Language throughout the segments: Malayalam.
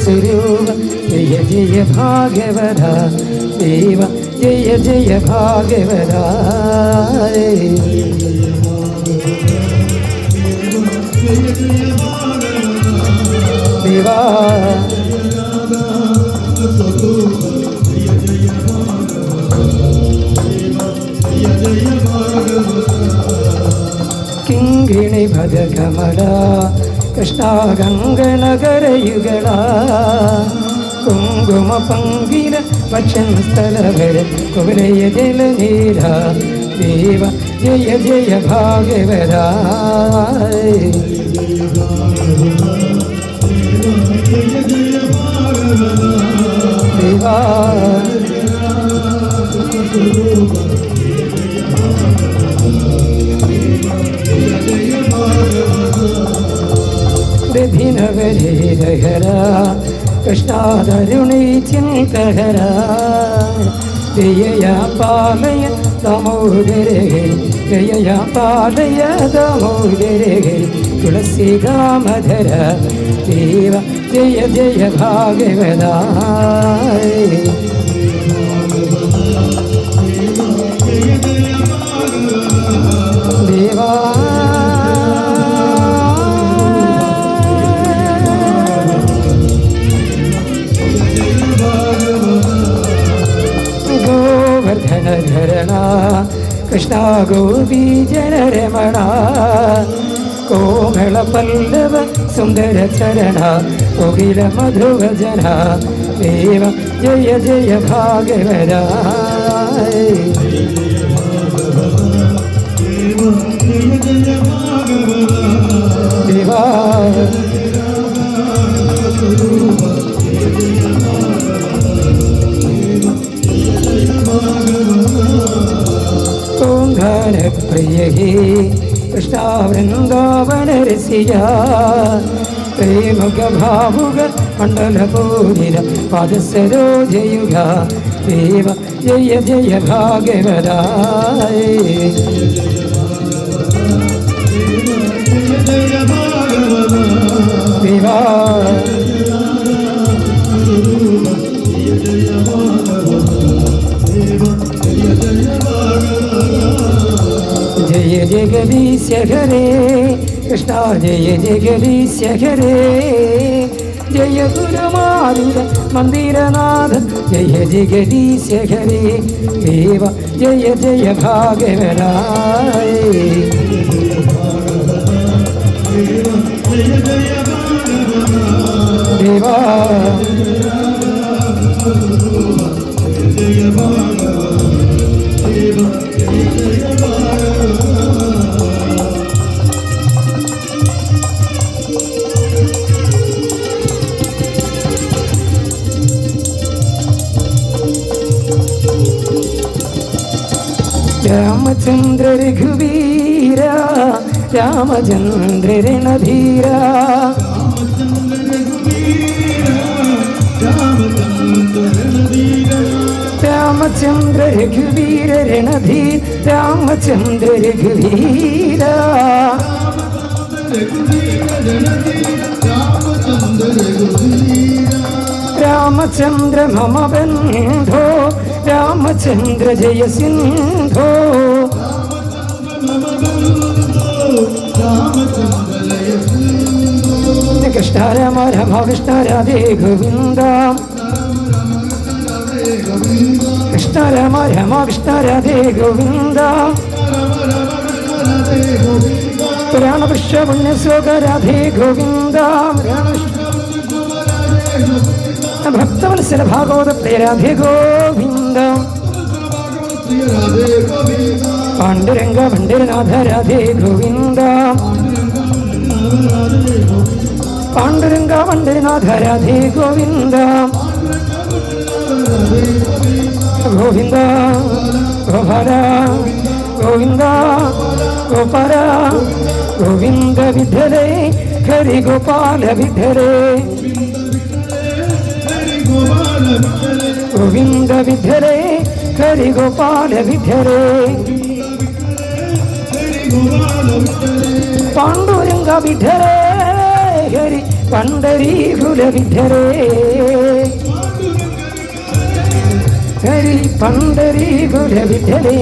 സ്വരൂപ ജയ ജയ ഭാഗവത ദേവ ജയ ജയ ഭാഗവത ദേവാ. കിങ്കിണി ഭജകമല കൃഷ്ണാഗംഗനഗരയുഗള കുങ്കുമ പങ്കിന ഭക്ഷൻ സ്ഥലവര കുവലയ ജലനീര ദേവ ജയ ജയ ഭാഗവത ദേവാ. വിധിനവരേരഹര കൃഷ്ണാതരുണി ചിന്തഹര ജയ പാലയ ദമോദരേ ജയ പാലയ ദമോദരേ തുളസി ദാമധര ദേവ ജയ ജയ ഭാഗവത ഗോവർദ്ധനധരണ കൃഷ്ണ ഗോപീജനരമണ കോമള പല്ലവ സുന്ദര ചരണ കോകില മധുവജന ദേവ ജയ ജയ ഭാഗവത ദേവാ ഓംകാരപ്രിയ ഹേ കൃഷ്ണവൃന്ദാവനരസിയ. പ്രേമുഖ ഭാവുക മണ്ഡലപൂരിത പാദസരോജയുഗ ദേവ ജയ ജയ ഭാഗവതായ ദേവാ ജഗദീശ ഹരേ കൃഷ്ണ ജയ ജഗദീശ ഹരേ ജയ ഗുരുമാരുത മന്ദിരനാഥ ജയ ജഗദീശ ഹരേ ദേവ ജയ ജയ ഭാഗവരായ രാമചന്ദ്ര രണധീര രാമചന്ദ്ര രഘുവീര രണധീർ രാമചന്ദ്ര രഘുവീര രാമചന്ദ്ര മമ ബന്ധോ രാമചന്ദ്ര ജയ സിന്ധോ കൃഷ്ണ രാമ രാമ കൃഷ്ണ രാധേ ഗോവിന്ദ കൃഷ്ണ രാമ രാമ കൃഷ്ണ രാധേ ഗോവിന്ദ പുരാണ പുഷ്പ പുണ്യശ്ലോക രാധേ ഗോവിന്ദ ഭക്തവത്സല ഭാഗവത പ്രിയ രാധേ ഗോവിന്ദ പാണ്ഡുരംഗ പണ്ഡിരനാഥ രാധേ ഗോവിന്ദ. പാണ്ഡുരംഗ പണ്ഡിരനാഥ രാധേ ഗോവിന്ദ. ഗോവിന്ദ ഗോപാല ഗോവിന്ദ ഗോപാല ഗോവിന്ദ വിഠലേ ഹരി ഗോപാല വിഠലേ ഗോവിന്ദ വിഠലേ ഹരി ഗോപാല വിഠലേ പാണ്ഡുരംഗ വിഠലേ ഹരി പണ്ടരീകുല വിഠലേ ഹരി പണ്ടരീകുല വിഠലേ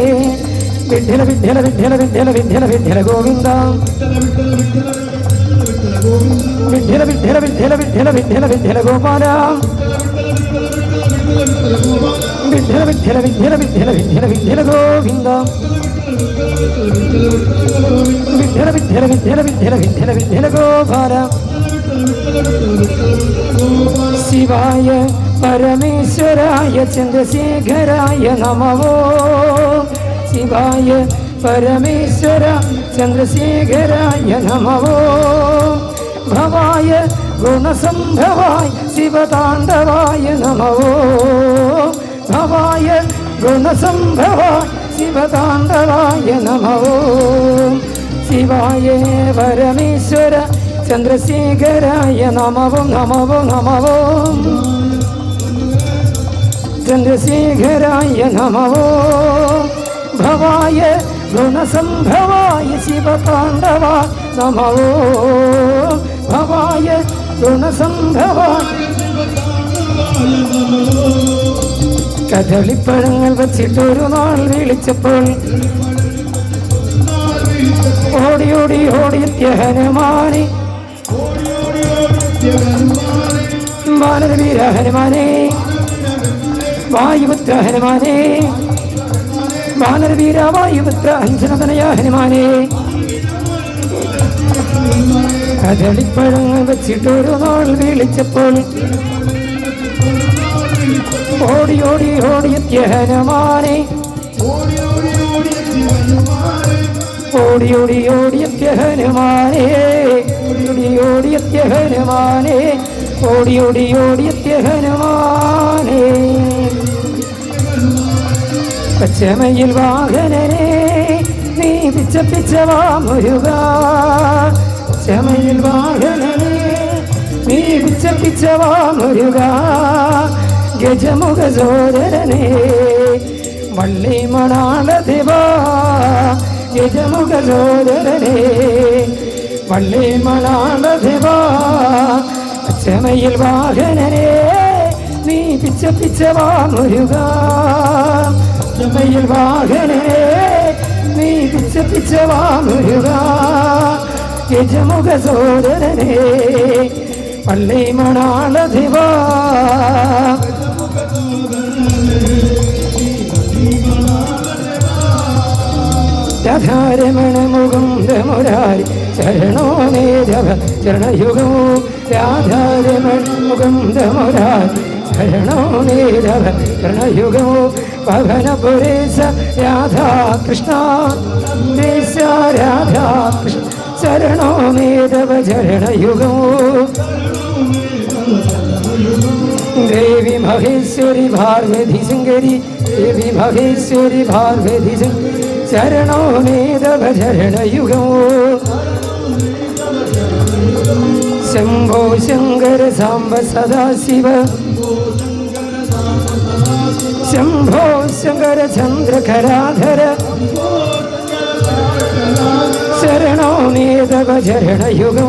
വിഠല വിഠല വിഠല വിഠല വിഠല വിഠല ഗോവിന്ദ വിഠല വിഠല വിഠല വിഠല വിഠല വിഠല ഗോപാല വിഠല വിഠല വിഠല വിഠല വിഠല വിഠല ഗോവിന്ദ വിഠല വിഠല വിഠല വിഠല വിഠല വിഠല ഗോപാല ശിവായ പരമേശ്വരായ ചന്ദ്രശേഖരായ നമവോ ശിവായ പരമേശ്വര ചന്ദ്രശേഖരായ നമവോ ഭവായ ഗുണസംഭവായ ശിവതാണ്ഡവായ നമവോ ഭവായ ഗുണസംഭവായ ശിവതാണ്ഡവായ നമവോ ശിവായ പരമേശ്വര ചന്ദ്രശേഖരായ നമവും നമവും നമവും ചന്ദ്രശേഖരായ നമവോ ഭവായ ഗുണസംഭവായ ശിവതാണ്ഡവ നമവോ ഭവായ ഗുണസംഭവായ കദളിപ്പഴങ്ങൾ വച്ചിട്ടൊരു നാൾ വിളിച്ചപ്പോൾ ഓടി ഓടി ഓടിയെത്തിയ ഹനുമാനെ. ബാലവീര ഹനുമാനെ വായുപുത്ര ഹനുമാനെ ബാലവീര വായുപുത്ര അഞ്ജനതനയ ഹനുമാനെ. കദളിപ്പഴങ്ങൾ വച്ചിട്ടൊരു നാൾ വിളിച്ചപ്പോൾ ഓടി ഓടി ഓടിയെത്തിയ ഹനുമാനെ. ഓടി ഓടി ഓടിയെത്തിയ ഹനുമാനെ. ഓടി ഓടിയെത്തിയ ഹനുമാനെ. ഓടി ഓടി ഓടിയെത്തിയ ഹനുമാനെ. പച്ചമയിൽ വാഹനനെ നീ പിച്ച പിച്ച വാമുരുക. പച്ചമയിൽ വാഹനനെ നീ പിച്ച പിച്ച മുരുക ഗജമുഖ സോദരനെ വള്ളി മണാളതിവാ ഗജമുഖ സോദരനെ വള്ളി മണാളതിവാ അച്ചമയിൽ വാഹനനെ നീ പിച്ച പിച്ച വാമുരുക. അച്ചമയിൽ വാഹനനെ നീ പിച്ച പിച്ച വാമുരുക. ഗജമുഖ സോദരനെ പള്ളി രാധാരമണ മുകുന്ദമുരാരി ശരണോ മേധവ ചരണയുഗമോ രാധാരമണ മുകുന്ദമുരാരി ശരണോ മേധവ ചരണയുഗമോ പവനപുരേശ രാധാകൃഷ്ണ ദേശ രാധാ കൃഷ്ണ ശരണോ മേധവ ചരണയുഗമോ देवी महेश्वरी भारवेधि सिंगरी देवी महेश्वरी भारवेधि सिंह चरणो मेदभ चरणयुगो शंभो शंकर सांब सदा शिव शंभो शंकर शम्भो शङ्कर चन्द्रकराधर। शरणो मेदभ चरणयुगो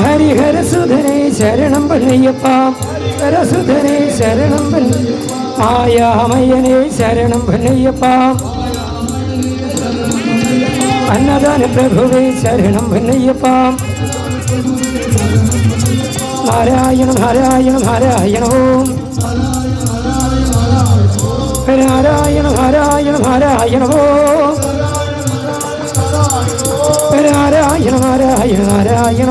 ഹരിഹര സുധനെ ശരണം ഭന്നയ്യപ്പ ഹരസുധനെ ശരണം പള്ളി മായാമയനെ ശരണം പള്ളിയപ്പ. അന്നദാന പ്രഭുവേ ശരണം പള്ളിയപ്പ. നാരായണ നാരായണ നാരായണ നാരായണ നാരായണ നാരായണ നാരായണ നാരായണ നാരായണ